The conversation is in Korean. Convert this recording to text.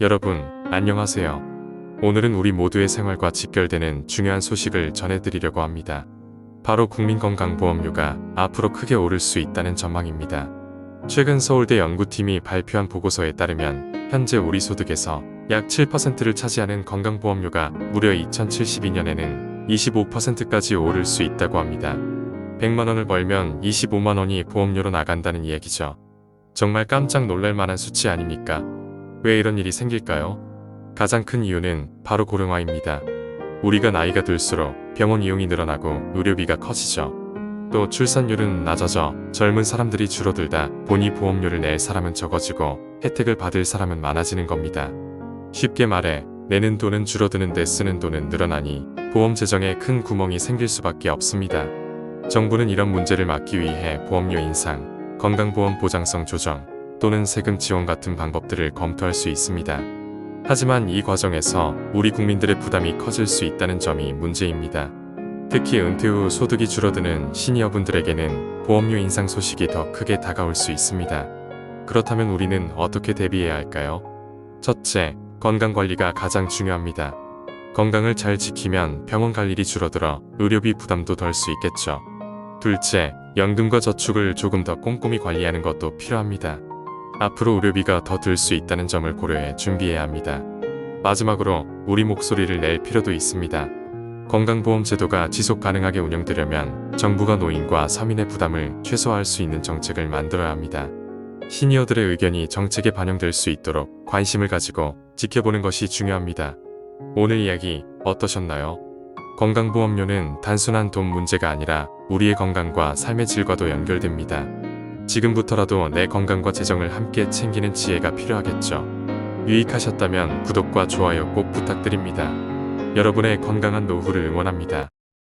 여러분, 안녕하세요. 오늘은 우리 모두의 생활과 직결되는 중요한 소식을 전해드리려고 합니다. 바로 국민건강보험료가 앞으로 크게 오를 수 있다는 전망입니다. 최근 서울대 연구팀이 발표한 보고서에 따르면 현재 우리 소득에서 약 7%를 차지하는 건강보험료가 무려 2072년에는 25%까지 오를 수 있다고 합니다. 100만 원을 벌면 25만 원이 보험료로 나간다는 이야기죠. 정말 깜짝 놀랄 만한 수치 아닙니까? 왜 이런 일이 생길까요? 가장 큰 이유는 바로 고령화입니다. 우리가 나이가 들수록 병원 이용이 늘어나고 의료비가 커지죠. 또 출산율은 낮아져 젊은 사람들이 줄어들다 보니 보험료를 낼 사람은 적어지고 혜택을 받을 사람은 많아지는 겁니다. 쉽게 말해 내는 돈은 줄어드는데 쓰는 돈은 늘어나니 보험 재정에 큰 구멍이 생길 수밖에 없습니다. 정부는 이런 문제를 막기 위해 보험료 인상, 건강보험 보장성 조정 또는 세금 지원 같은 방법들을 검토할 수 있습니다. 하지만 이 과정에서 우리 국민들의 부담이 커질 수 있다는 점이 문제입니다. 특히 은퇴 후 소득이 줄어드는 시니어분들에게는 보험료 인상 소식이 더 크게 다가올 수 있습니다. 그렇다면 우리는 어떻게 대비해야 할까요? 첫째, 건강관리가 가장 중요합니다. 건강을 잘 지키면 병원 갈 일이 줄어들어 의료비 부담도 덜 수 있겠죠. 둘째, 연금과 저축을 조금 더 꼼꼼히 관리하는 것도 필요합니다. 앞으로 의료비가 더 들 수 있다는 점을 고려해 준비해야 합니다. 마지막으로 우리 목소리를 낼 필요도 있습니다. 건강보험 제도가 지속 가능하게 운영되려면 정부가 노인과 서민의 부담을 최소화할 수 있는 정책을 만들어야 합니다. 시니어들의 의견이 정책에 반영될 수 있도록 관심을 가지고 지켜보는 것이 중요합니다. 오늘 이야기 어떠셨나요? 건강보험료는 단순한 돈 문제가 아니라 우리의 건강과 삶의 질과도 연결됩니다. 지금부터라도 내 건강과 재정을 함께 챙기는 지혜가 필요하겠죠. 유익하셨다면 구독과 좋아요 꼭 부탁드립니다. 여러분의 건강한 노후를 응원합니다.